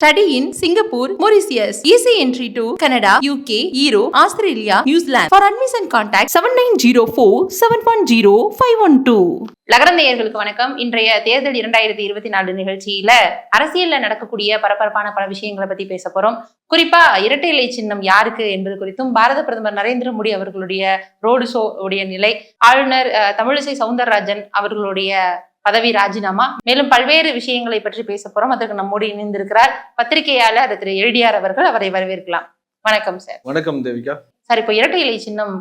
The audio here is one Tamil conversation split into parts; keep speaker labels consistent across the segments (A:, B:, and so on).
A: Study in Singapore Mauritius easy entry to Canada UK Euro Australia New Zealand for admission contact seven nine zero four seven one zero five one two லகரந்தையர்களுக்கு வணக்கம். இன்றைய தேர்தல் இரண்டாயிரத்தி இருபத்தி நாலு நிகழ்ச்சியில அரசியல்ல நடக்கக்கூடிய பரபரப்பான பல விஷயங்களை பத்தி பேச போறோம். குறிப்பா இரட்டை இலை சின்னம் யாருக்கு என்பது குறித்தும் பாரத பிரதமர் நரேந்திர மோடி அவர்களுடைய ரோடு ஷோ உடைய நிலை ஆளுநர் அஹ், தமிழிசை சவுந்தரராஜன் அவர்களுடைய பதவி ராஜினாமா. மேலும் பல்வேறு விஷயங்களை பற்றி பேச போறோம். அதற்கு நம்மோடு இணைந்திருக்கிறார் பத்திரிகையாளர் திரு எல்டிஆர் அவர்கள். அவரை வரவேற்கலாம். வணக்கம் சார்.
B: வணக்கம் தேவிகா.
A: சார் இப்போ இரட்டை இலை சின்னம்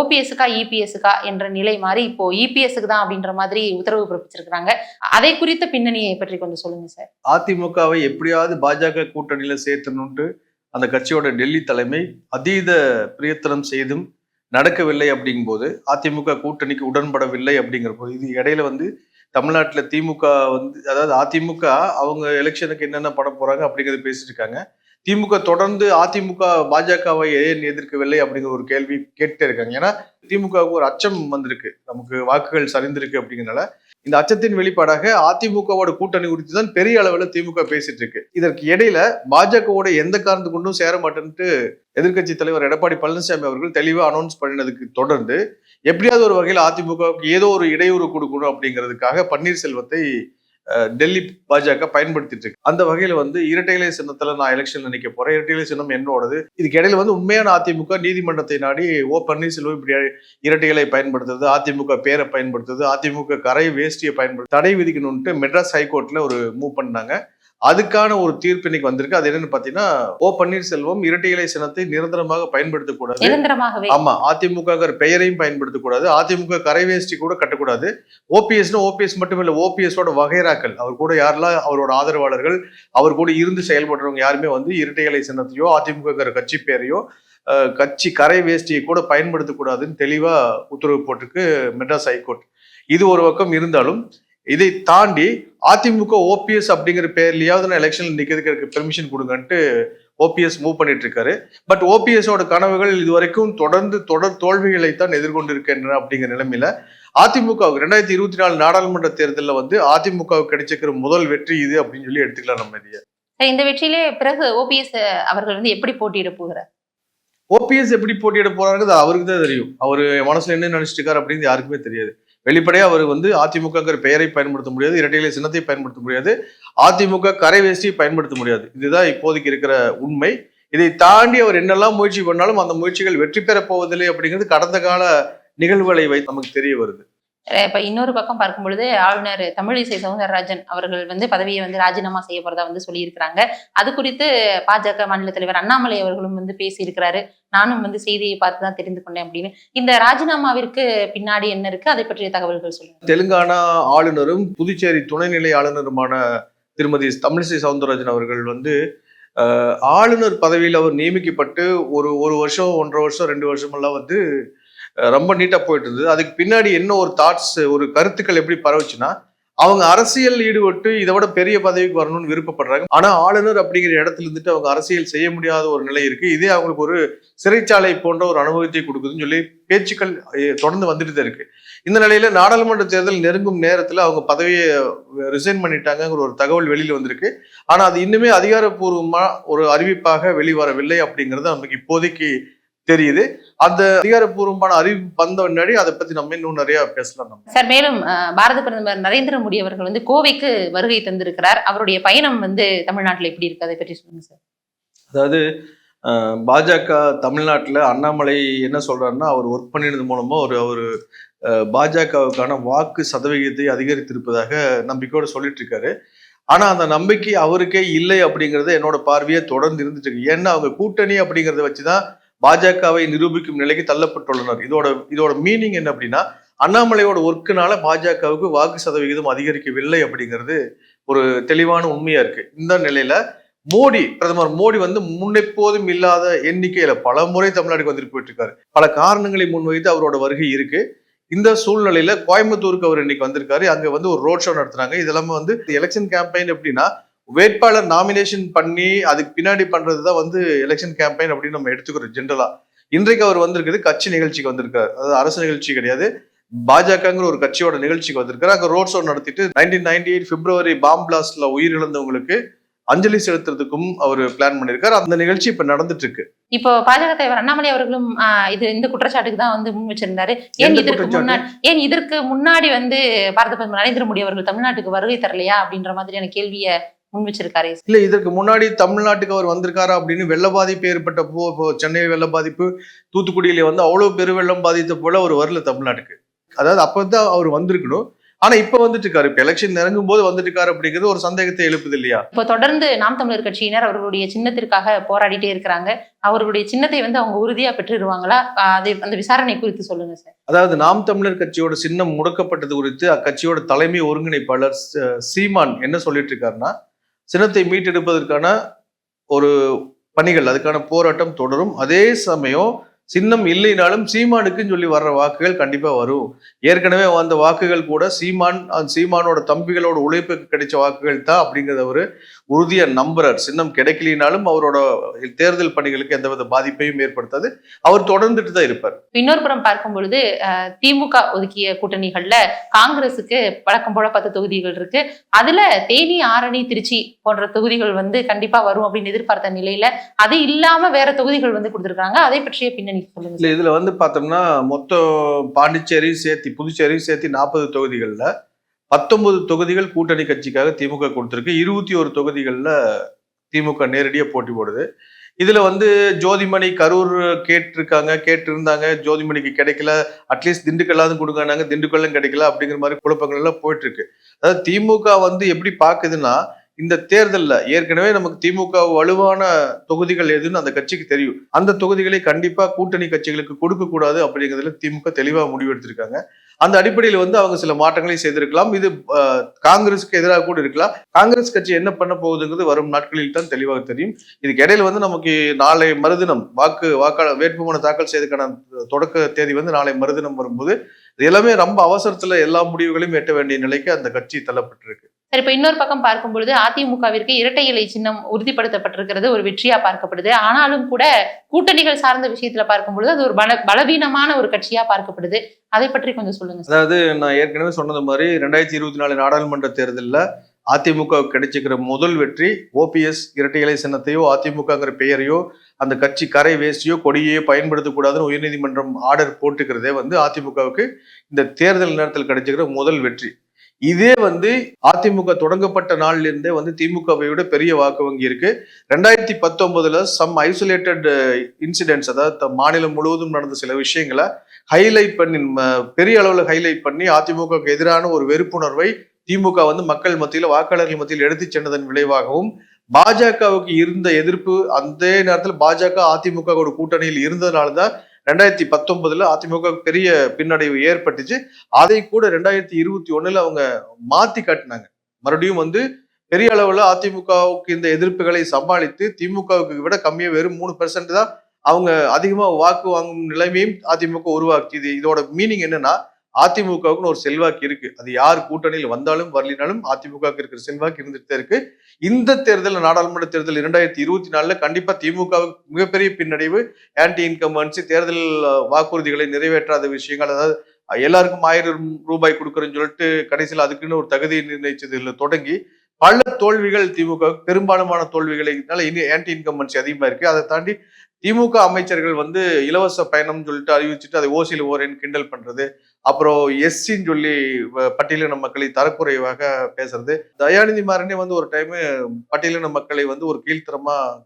A: ஓபிஎஸ்க்கா இபிஎஸ்க்கா என்ற நிலை மாறி இப்போ இபிஎஸ்க்கு தான் அப்படின்ற மாதிரி உத்தரவு பிறப்பிச்சிருக்கிறாங்க. அதை குறித்த பின்னணியை பற்றி கொஞ்சம் சொல்லுங்க சார்.
B: அதிமுகவை எப்படியாவது பாஜக கூட்டணியில சேர்த்தணும்ட்டு அந்த கட்சியோட டெல்லி தலைமை அதீத பிரயத்தனம் செய்தும் நடக்கவில்லை அப்படிங்கும்போது அதிமுக கூட்டணிக்கு உடன்படவில்லை அப்படிங்கிற போது இது இடையில வந்து தமிழ்நாட்டில் திமுக வந்து அதாவது அதிமுக அவங்க எலெக்ஷனுக்கு என்னென்ன பண்ண போறாங்க அப்படிங்கறத பேசிட்டு இருக்காங்க. திமுக தொடர்ந்து அதிமுக பாஜகவை ஏன் எதிர்க்கவில்லை அப்படிங்கிற ஒரு கேள்வி கேட்டே இருக்காங்க. ஏன்னா திமுகவுக்கு ஒரு அச்சம் வந்திருக்கு. நமக்கு வாக்குகள் சரிந்திருக்கு அப்படிங்கிறனால. இந்த அச்சத்தின் வெளிப்பாடாக அதிமுகவோட கூட்டணி குறித்து தான் பெரிய அளவில் திமுக பேசிட்டு இருக்கு. இதற்கு இடையில பாஜகவோட எந்த காரணத்து கொண்டும் சேர மாட்டேன்ட்டு எதிர்க்கட்சி தலைவர் எடப்பாடி பழனிசாமி அவர்கள் தெளிவாக அனௌன்ஸ் பண்ணினதுக்கு தொடர்ந்து எப்படியாவது ஒரு வகையில் அதிமுகவுக்கு ஏதோ ஒரு இடையூறு கொடுக்கணும் அப்படிங்கிறதுக்காக பன்னீர்செல்வத்தை டெல்லி பாஜக பயன்படுத்திட்டு இருக்கு. அந்த வகையில வந்து இரட்டைகளை சின்னத்துல நான் எலெக்ஷன் நினைக்க போறேன். இரட்டைலை சின்னம் என்னோடது. இதுக்கு இடையில வந்து உண்மையான அதிமுக நீதிமன்றத்தை நாடி ஓ பன்னீர்செல்வம் இப்படி இரட்டைகளை பயன்படுத்துறது அதிமுக பேரை பயன்படுத்துறது அதிமுக கரை வேஷ்டியை பயன்படுத்த தடை விதிக்கணும்ட்டு மெட்ராஸ் ஹைகோர்ட்ல ஒரு மூவ் பண்ணாங்க. அதுக்கான ஒரு தீர்ப்பு இன்னைக்கு வந்திருக்கு. அது என்னன்னு பாத்தீங்கன்னா ஓ பன்னீர்செல்வம் இரட்டை இலை சின்னத்தை நிரந்தரமாக பயன்படுத்தக்கூடாது.
A: நிரந்தரமாகவே.
B: ஆமா அதிமுக பெயரையும் பயன்படுத்தக்கூடாது. அதிமுக கரை வேஷ்டி கூட கட்டக்கூடாது. ஓபிஎஸ்னு ஓபிஎஸ் மட்டும் இல்ல ஓபிஎஸோட வகைராக்கள் அவர் கூட யாரெல்லாம் அவரோட ஆதரவாளர்கள் அவர் கூட இருந்து செயல்படுறவங்க யாருமே வந்து இரட்டை இலை சின்னத்தையோ அதிமுக கட்சி பேரையோ கட்சி கரை வேஷ்டியை கூட பயன்படுத்தக்கூடாதுன்னு தெளிவா உத்தரவு போட்டிருக்கு மெட்ராஸ் ஹைகோர்ட். இது ஒரு பக்கம் இருந்தாலும் இதை தாண்டி அதிமுக ஓபிஎஸ் அப்படிங்கிற பேர்லயாவது நான் எலெக்ஷன்ல நிக்கிறதுக்கு எனக்கு பெர்மிஷன் கொடுங்கன்ட்டு ஓபிஎஸ் மூவ் பண்ணிட்டு இருக்காரு பட் ஓபிஎஸோட கனவுகள் இதுவரைக்கும் தொடர்ந்து தொடர் தோல்விகளை தான் எதிர்கொண்டிருக்கின்றன அப்படிங்கிற நிலைமையில அதிமுக ரெண்டாயிரத்தி இருபத்தி நாலு நாடாளுமன்ற தேர்தலில் வந்து அதிமுகவுக்கு கிடைச்சிருக்கிற முதல் வெற்றி இது அப்படின்னு சொல்லி எடுத்துக்கலாம் நம்ம இதைய.
A: இந்த வெற்றியிலே பிறகு ஓபிஎஸ் அவர்கள் வந்து எப்படி போட்டியிட போகிறார்?
B: ஓபிஎஸ் எப்படி போட்டியிட போறாருங்கிறது அவருக்கு தான் தெரியும். அவர் மனசுல என்ன நினைச்சிட்டு இருக்காரு அப்படின்னு யாருக்குமே தெரியாது. வெளிப்படையாக அவர் வந்து அதிமுகங்கிற பெயரை பயன்படுத்த முடியாது இரட்டைகளை சின்னத்தை பயன்படுத்த முடியாது அதிமுக கரை வேஷ்டியை பயன்படுத்த முடியாது. இதுதான் இப்போதைக்கு இருக்கிற உண்மை. இதை தாண்டி அவர் என்னெல்லாம் முயற்சி பண்ணாலும் அந்த முயற்சிகள் வெற்றி பெறப் போவதில்லை அப்படிங்கிறது கடந்த கால நிகழ்வுகளை வைத்து நமக்கு தெரிய வருது.
A: இப்ப இன்னொரு பக்கம் பார்க்கும் பொழுது ஆளுநர் தமிழிசை சவுந்தரராஜன் அவர்கள் வந்து பதவியை வந்து ராஜினாமா செய்ய போறதா வந்து சொல்லியிருக்கிறாங்க. அது குறித்து பாஜக மாநில தலைவர் அண்ணாமலை அவர்களும் வந்து பேசியிருக்கிறாரு. நானும் வந்து செய்தியை பார்த்து தான் தெரிந்து கொண்டேன் அப்படின்னு. இந்த ராஜினாமாவிற்கு பின்னாடி என்ன இருக்கு? அதை பற்றிய தகவல்கள் சொல்லுங்க.
B: தெலுங்கானா ஆளுநரும் புதுச்சேரி துணைநிலை ஆளுநருமான திருமதி தமிழிசை சவுந்தரராஜன் அவர்கள் வந்து ஆளுநர் பதவியில் அவர் நியமிக்கப்பட்டு ஒரு ஒரு வருஷம் ஒன்றரை வருஷம் ரெண்டு வருஷமெல்லாம் வந்து ரொம்ப நீட்டாக போயிட்டு இருந்தது அதுக்கு பின்னாடி என்ன ஒரு தாட்ஸ் ஒரு கருத்துக்கள் எப்படி பரவுச்சுன்னா அவங்க அரசியல் ஈடுபட்டு இதை விட பெரிய பதவிக்கு வரணும்னு விருப்பப்படுறாங்க. ஆனா ஆளுநர் அப்படிங்கிற இடத்துல இருந்துட்டு அவங்க அரசியல் செய்ய முடியாத ஒரு நிலை இருக்கு. இதே அவங்களுக்கு ஒரு சிறைச்சாலை போன்ற ஒரு அனுபவத்தை கொடுக்குதுன்னு சொல்லி பேச்சுக்கள் தொடர்ந்து வந்துட்டு தான் இருக்கு. இந்த நிலையில நாடாளுமன்ற தேர்தல் நெருங்கும் நேரத்துல அவங்க பதவியை ரிசைன் பண்ணிட்டாங்கிற ஒரு தகவல் வெளியில வந்திருக்கு. ஆனா அது இன்னுமே அதிகாரப்பூர்வமா ஒரு அறிவிப்பாக வெளிவரவில்லை அப்படிங்கிறது நமக்கு இப்போதைக்கு தெரியுது. அந்த அதிகாரப்பூர்வமான அறிவிப்பு வந்த முன்னாடி அதை பத்தி நம்ம இன்னும் நிறைய பேசலாம் நம்ம.
A: சார் மேலும் பாரத பிரதமர் நரேந்திர மோடி அவர்கள் வந்து கோவைக்கு வருகை தந்திருக்கிறார். அவருடைய பயணம் வந்து தமிழ்நாட்டுல எப்படி இருக்கு? அதை பற்றி சொல்லுங்க சார்.
B: அதாவது பாஜக தமிழ்நாட்டில் அண்ணாமலை என்ன சொல்றாருன்னா அவர் ஒர்க் பண்ணினது மூலமா ஒரு அவர் பாஜகவுக்கான வாக்கு சதவிகிதத்தை அதிகரித்திருப்பதாக நம்பிக்கையோடு சொல்லிட்டு இருக்காரு. ஆனா அந்த நம்பிக்கை அவருக்கே இல்லை அப்படிங்கறது என்னோட பார்வையே தொடர்ந்து இருந்துட்டு இருக்கு. ஏன்னா அவங்க கூட்டணி அப்படிங்கறத வச்சுதான் பாஜகவை நிரூபிக்கும் நிலைக்கு தள்ளப்பட்டுள்ளனர். இதோட இதோட மீனிங் என்ன அப்படின்னா அண்ணாமலையோட ஒர்க்குனால பாஜகவுக்கு வாக்கு சதவிகிதம் அதிகரிக்கவில்லை அப்படிங்கிறது ஒரு தெளிவான உண்மையா இருக்கு. இந்த நிலையில மோடி பிரதமர் மோடி வந்து முன்னெப்போதும் இல்லாத எண்ணிக்கையில பல முறை தமிழ்நாட்டுக்கு வந்துட்டு போயிட்டு இருக்காரு பல காரணங்களை முன்வைத்து அவரோட வருகை இருக்கு. இந்த சூழ்நிலையில கோயம்புத்தூருக்கு அவர் இன்னைக்கு வந்திருக்காரு. அங்க வந்து ஒரு ரோட் ஷோ நடத்துறாங்க இதெல்லாமே வந்து எலெக்ஷன் கேம்பெயின் எப்படின்னா வேட்பாளர் நாமினேஷன் பண்ணி அதுக்கு பின்னாடி பண்றது தான் வந்து எலெக்ஷன் கேம்பெயின் அப்படின்னு நம்ம எடுத்துக்கிறோம் ஜென்ரலா இன்றைக்கு அவர் வந்திருக்குது கட்சி நிகழ்ச்சிக்கு வந்திருக்காரு. அதாவது அரசு நிகழ்ச்சி கிடையாது. பாஜகங்கிற ஒரு கட்சியோட நிகழ்ச்சிக்கு வந்திருக்காரு. அங்க ரோட் ஷோ நடத்திட்டு nineteen ninety eight February bomb பிளாஸ்ட்ல உயிரிழந்தவங்களுக்கு அஞ்சலி செலுத்துறதுக்கும் அவர் பிளான் பண்ணியிருக்காரு. அந்த நிகழ்ச்சி இப்ப நடந்துட்டு இருக்கு
A: இப்போ பாஜக தலைவர் அண்ணாமலை அவர்களும் இது இந்த குற்றச்சாட்டுக்கு தான் வந்து முன் வச்சிருந்தாரு. ஏன் இதற்கு? முன்னாடி ஏன் இதற்கு முன்னாடி வந்து பாரத பிரதமர் நரேந்திர மோடி அவர்கள் தமிழ்நாட்டுக்கு வருகை தரலையா அப்படின்ற மாதிரியான கேள்வியை முன் வச்சிருக்காரு
B: இல்ல இதற்கு முன்னாடி தமிழ்நாட்டுக்கு அவர் வந்திருக்காரா அப்படின்னு வெள்ள பாதிப்பு ஏற்பட்ட போ சென்னை வெள்ள பாதிப்பு தூத்துக்குடியில வந்து அவ்வளவு பெருவெள்ளம் பாதித்த போல அவர் வரல தமிழ்நாட்டுக்கு. அதாவது அப்பதான் அவர் வந்திருக்கணும். ஆனா இப்ப வந்துட்டு இருக்காரு இப்ப எலெக்ஷன் நெருங்கும் போது வந்துட்டு இருக்காரு அப்படிங்கிறது ஒரு சந்தேகத்தை எழுப்புது இல்லையா?
A: இப்போ தொடர்ந்து நாம் தமிழர் கட்சியினர் அவர்களுடைய சின்னத்திற்காக போராடிட்டே இருக்கிறாங்க. அவர்களுடைய சின்னத்தை வந்து அவங்க உறுதியா பெற்றுருவாங்களா? அது அந்த விசாரணை குறித்து சொல்லுங்க சார்.
B: அதாவது நாம் தமிழர் கட்சியோட சின்னம் முடக்கப்பட்டது குறித்து அக்கட்சியோட தலைமை ஒருங்கிணைப்பாளர் சீமான் என்ன சொல்லிட்டு இருக்காருன்னா சின்னத்தை மீட்டெடுப்பதற்கான ஒரு பணிகள் அதுக்கான போராட்டம் தொடரும். அதே சமயம் சின்னம் இல்லைனாலும் சீமானுக்குன்னு சொல்லி வர்ற வாக்குகள் கண்டிப்பா வரும். ஏற்கனவே வந்த வாக்குகள் கூட சீமான் அந்த சீமானோட தம்பிகளோட உழைப்புக்கு கிடைச்ச வாக்குகள் தான் அப்படிங்கிறத ஒரு உறுதியா நம்புறார். சின்னம் கிடைக்கலினாலும் அவரோட தேர்தல் பணிகளுக்கு எந்தவித பாதிப்பையும் ஏற்படுத்தாது. அவர் தொடர்ந்துட்டு தான் இருப்பார்.
A: இன்னொரு புறம் பார்க்கும் பொழுது திமுக ஒதுக்கிய கூட்டணிகள்ல காங்கிரசுக்கு வழக்கம் போல பத்து தொகுதிகள் இருக்கு. அதுல தேனி ஆரணி திருச்சி போன்ற தொகுதிகள் வந்து கண்டிப்பா வரும் அப்படின்னு எதிர்பார்த்த நிலையில அது இல்லாம வேற தொகுதிகள் வந்து கொடுத்திருக்காங்க. அதை பற்றிய பின்னணி சொல்லுங்க
B: இதுல வந்து பார்த்தோம்னா மொத்தம் பாண்டிச்சேரி சேர்த்தி புதுச்சேரி சேர்த்தி நாற்பது தொகுதிகள்ல பத்தொன்பது தொகுதிகள் கூட்டணி கட்சிக்காக திமுக கொடுத்துருக்கு. இருபத்தி ஒரு தொகுதிகளில் திமுக நேரடியாக போட்டி போடுது. இதுல வந்து ஜோதிமணி கரூர் கேட்டிருக்காங்க கேட்டிருந்தாங்க. ஜோதிமணிக்கு கிடைக்கல. அட்லீஸ்ட் திண்டுக்கல்லாவது கொடுங்கன்னாங்க. திண்டுக்கல்லும் கிடைக்கல அப்படிங்கிற மாதிரி குழப்பங்கள் எல்லாம் போயிட்டு இருக்கு. அதாவது திமுக வந்து எப்படி பாக்குதுன்னா இந்த தேர்தலில் ஏற்கனவே நமக்கு திமுக வலுவான தொகுதிகள் எதுன்னு அந்த கட்சிக்கு தெரியும். அந்த தொகுதிகளை கண்டிப்பாக கூட்டணி கட்சிகளுக்கு கொடுக்கக்கூடாது அப்படிங்கிறதுல திமுக தெளிவாக முடிவெடுத்திருக்காங்க அந்த அடிப்படையில் வந்து அவங்க சில மாற்றங்களையும் செய்திருக்கலாம். இது காங்கிரஸுக்கு எதிராக கூட இருக்கலாம். காங்கிரஸ் கட்சி என்ன பண்ண போகுதுங்கிறது வரும் நாட்களில் தான் தெளிவாக தெரியும். இதுக்கு இடையில வந்து நமக்கு நாளை மறுதினம் வாக்கு வாக்காளர் வேட்புமனு தாக்கல் செய்ததுக்கான தொடக்க தேதி வந்து நாளை மறுதினம் வரும்போது இது எல்லாமே ரொம்ப அவசரத்தில் எல்லா முடிவுகளையும் எட்ட வேண்டிய நிலைக்கு அந்த கட்சி தள்ளப்பட்டிருக்கு.
A: சரி இப்ப இன்னொரு பக்கம் பார்க்கும் பொழுது அதிமுகவிற்கு இரட்டை இலை சின்னம் உறுதிப்படுத்தப்பட்டிருக்கிறது ஒரு வெற்றியா பார்க்கப்படுது. ஆனாலும் கூட கூட்டணிகள் சார்ந்த விஷயத்துல பார்க்கும் பொழுது அது ஒரு பல பலவீனமான ஒரு கட்சியா பார்க்கப்படுது. அதை பற்றி கொஞ்சம் சொல்லுங்க
B: அதாவது நான் ஏற்கனவே சொன்னது மாதிரி ரெண்டாயிரத்தி இருபத்தி நாலு நாடாளுமன்ற தேர்தலில் அதிமுக கிடைச்சிக்கிற முதல் வெற்றி ஓபிஎஸ் இரட்டை இலை சின்னத்தையோ அதிமுகங்கிற பெயரையோ அந்த கட்சி கரை வேஸ்டியோ கொடியையோ பயன்படுத்தக்கூடாதுன்னு உயர்நீதிமன்றம் ஆர்டர் போட்டுக்கிறதே வந்து அதிமுகவுக்கு இந்த தேர்தல் நேரத்தில் கிடைச்சிக்கிற முதல் வெற்றி. இதே வந்து அதிமுக தொடங்கப்பட்ட நாள்ல இருந்தே வந்து திமுகவை விட பெரிய வாக்கு வங்கி இருக்கு. ரெண்டாயிரத்தி பத்தொன்பதுல சம் ஐசோலேட்டட் இன்சிடென்ட்ஸ் அதாவது த- மாநிலம் முழுவதும் நடந்த சில விஷயங்களை ஹைலைட் பண்ணி ம- பெரிய அளவுல ஹைலைட் பண்ணி அதிமுகவுக்கு எதிரான ஒரு வெறுப்புணர்வை திமுக வந்து மக்கள் மத்தியில வாக்காளர்கள் மத்தியில் எடுத்துச் சென்றதன் விளைவாகவும் பாஜகவுக்கு இருந்த எதிர்ப்பு அந்த நேரத்தில் பாஜக அதிமுகவோட கூட்டணியில் இருந்ததுனால தான் ரெண்டாயிரத்தி பத்தொன்பதுல அதிமுக பெரிய பின்னடைவு ஏற்பட்டுச்சு. அதை கூட ரெண்டாயிரத்தி இருபத்தி ஒண்ணுல அவங்க மாத்தி காட்டினாங்க. மறுபடியும் வந்து பெரிய அளவுல அதிமுகவுக்கு இந்த எதிர்ப்புகளை சமாளித்து திமுகவுக்கு விட கம்மியா வெறும் மூணு பெர்சன்ட் தான் அவங்க அதிகமா வாக்கு வாங்கும் நிலைமையும் அதிமுக உருவாக்கியது. இதோட மீனிங் என்னன்னா அதிமுகவுக்குன்னு ஒரு செல்வாக்கு இருக்கு. அது யார் கூட்டணியில் வந்தாலும் வரலினாலும் அதிமுகவுக்கு இருக்கிற செல்வாக்கு இருந்துட்டு இருக்கு. இந்த தேர்தல் நாடாளுமன்ற தேர்தல் இரண்டாயிரத்தி இருபத்தி நாலுல கண்டிப்பா திமுகவுக்கு மிகப்பெரிய பின்னடைவு ஆன்டி இன்கம்பன்சி தேர்தல் வாக்குறுதிகளை நிறைவேற்றாத விஷயங்கள் அதாவது எல்லாருக்கும் ஆயிரம் ரூபாய் கொடுக்குறேன்னு சொல்லிட்டு கடைசியில் அதுக்குன்னு ஒரு தகுதி நிர்ணயிச்சதுல தொடங்கி பல தோல்விகள் திமுக பெரும்பாலுமான தோல்விகளைனால இனி ஆன்டி இன்கம்பன்சி அதிகமா இருக்கு. அதை தாண்டி திமுக அமைச்சர்கள் வந்து இலவச பயணம் சொல்லிட்டு அறிவிச்சுட்டு அதை ஓசியில் ஓரேன்னு கிண்டல் பண்றது அப்புறம் எஸ்சின்னு சொல்லி வ- பட்டியலின மக்களை தரக்குறைவாக பேசுறது. தயாநிதி மாறனே வந்து ஒரு டைம் பட்டியலின மக்களை வந்து ஒரு கீழ்த்தரமா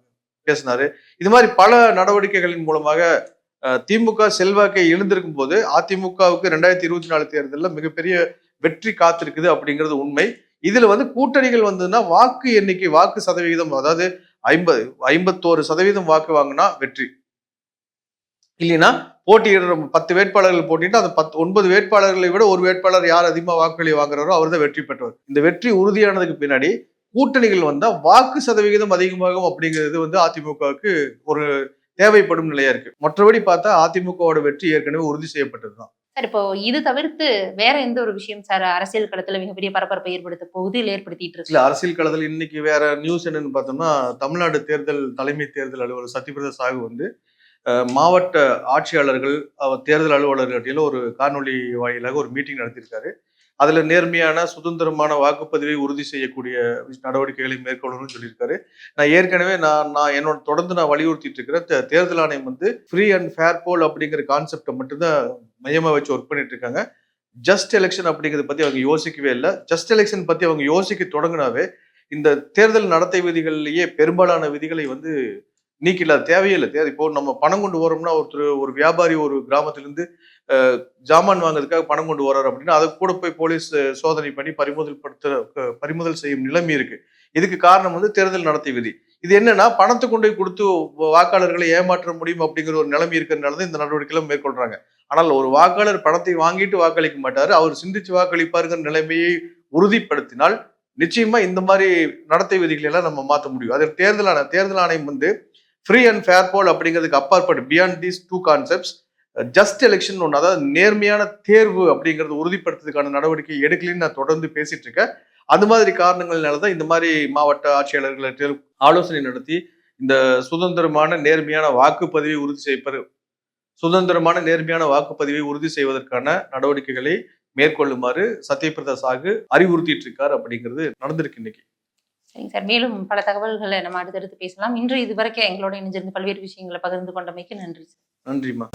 B: பேசினாரு. இது மாதிரி பல நடவடிக்கைகளின் மூலமாக திமுக செல்வாக்கை எழுந்திருக்கும் போது அதிமுகவுக்கு ரெண்டாயிரத்தி இருபத்தி நாலு தேர்தலில் மிகப்பெரிய வெற்றி காத்திருக்குது அப்படிங்கிறது உண்மை. இதுல வந்து கூட்டணிகள் வந்ததுன்னா வாக்கு எண்ணிக்கை வாக்கு சதவிகிதம் அதாவது ஐம்பது ஐம்பத்தோரு சதவீதம் வாக்கு வாங்கினா வெற்றி. இல்லைன்னா போட்டியிடுற பத்து வேட்பாளர்கள் போட்டிட்டு அந்த பத்து ஒன்பது வேட்பாளர்களை விட ஒரு வேட்பாளர் யார் அதிகமா வாக்குகளை வாங்குறாரோ அவர் தான் வெற்றி பெற்றவர். இந்த வெற்றி உறுதியானதுக்கு பின்னாடி கூட்டணிகள் வந்தா வாக்கு சதவிகிதம் அதிகமாகும் அப்படிங்கிறது வந்து அதிமுகவுக்கு ஒரு தேவைப்படும் நிலையா இருக்கு. மற்றபடி பார்த்தா அதிமுகவோட வெற்றி ஏற்கனவே உறுதி செய்யப்பட்டதுதான்.
A: சார் இப்போ இது தவிர்த்து வேற எந்த ஒரு விஷயம் சார் அரசியல் களத்துல மிகப்பெரிய பரபரப்பை ஏற்படுத்த போகுது ஏற்படுத்திட்டு
B: இல்ல
A: இருக்கு
B: அரசியல் களத்தில் இன்னைக்கு வேற நியூஸ் என்னன்னு பார்த்தோம்னா தமிழ்நாடு தேர்தல் தலைமை தேர்தல் அலுவலர் சத்யபிரதா சாகு வந்து மாவட்ட ஆட்சியாளர்கள் அவர் தேர்தல் அலுவலர்களிடையில ஒரு காணொளி வாயிலாக ஒரு மீட்டிங் நடத்தியிருக்காரு. அதில் நேர்மையான சுதந்திரமான வாக்குப்பதிவை உறுதி செய்யக்கூடிய நடவடிக்கைகளை மேற்கொள்ளணும்னு சொல்லியிருக்காரு. நான் ஏற்கனவே நான் நான் என்னோட தொடர்ந்து நான் வலியுறுத்திட்டு இருக்கிற தேர்தல் ஆணையம் வந்து ஃப்ரீ அண்ட் ஃபேர் போல் அப்படிங்கிற கான்செப்டை மட்டும்தான் மையமாக வச்சு ஒர்க் பண்ணிட்டு இருக்காங்க. ஜஸ்ட் எலெக்ஷன் அப்படிங்கிறத பற்றி அவங்க யோசிக்கவே இல்லை. ஜஸ்ட் எலெக்ஷன் பற்றி அவங்க யோசிக்க தொடங்கினாவே இந்த தேர்தல் நடத்தை விதிகள்லேயே பெரும்பாலான விதிகளை வந்து நீக்கில தேவையே தேவையில்லை தேவை. இப்போ நம்ம பணம் கொண்டு வரோம்னா ஒருத்தர் ஒரு வியாபாரி ஒரு கிராமத்திலிருந்து ஜாமான் வாங்குறதுக்காக பணம் கொண்டு வர்றாரு அப்படின்னா அதை கூட போய் போலீஸ் சோதனை பண்ணி பறிமுதல் படுத்த பறிமுதல் செய்யும் நிலைமை இருக்கு. இதுக்கு காரணம் வந்து தேர்தல் நடத்தை விதி. இது என்னன்னா பணத்தை கொண்டு போய் கொடுத்து வாக்காளர்களை ஏமாற்ற முடியும் அப்படிங்கிற ஒரு நிலைமை இருக்கிறதுனால தான் இந்த நடவடிக்கைகளை மேற்கொள்றாங்க. ஆனால் ஒரு வாக்காளர் பணத்தை வாங்கிட்டு வாக்களிக்க மாட்டாரு. அவர் சிந்திச்சு வாக்களிப்பாருங்கிற நிலைமையை உறுதிப்படுத்தினால் நிச்சயமா இந்த மாதிரி நடத்தை விதிகளை எல்லாம் நம்ம மாற்ற முடியும். அதில் தேர்தல் ஆணையம் தேர்தல் ஆணையம் வந்து ஃப்ரீ அண்ட் ஃபேர் போல் அப்படிங்கிறதுக்கு அப்பாற்பட்டு beyond these two concepts just election ஒன்று அதாவது நேர்மையான தேர்வு அப்படிங்கிறது உறுதிப்படுத்துறதுக்கான நடவடிக்கை எடுக்கலன்னு நான் தொடர்ந்து பேசிட்டு இருக்கேன். அந்த மாதிரி காரணங்கள்னால தான் இந்த மாதிரி மாவட்ட ஆட்சியாளர்களை ஆலோசனை நடத்தி இந்த சுதந்திரமான நேர்மையான வாக்குப்பதிவை உறுதி செய்ப்பது சுதந்திரமான நேர்மையான வாக்குப்பதிவை உறுதி செய்வதற்கான நடவடிக்கைகளை மேற்கொள்ளுமாறு சத்யபிரதா சாகு அறிவுறுத்திட்டு இருக்கார் அப்படிங்கிறது நடந்திருக்கு இன்னைக்கு.
A: சரிங்க சார். மேலும் பல தகவல்களை நம்ம அடுத்தடுத்து பேசலாம். இன்று இதுவரைக்கும் எங்களோட இணைஞ்சிருந்து பல்வேறு விஷயங்களை பகிர்ந்து கொண்டமைக்கு நன்றி சார்.
B: நன்றிம்மா.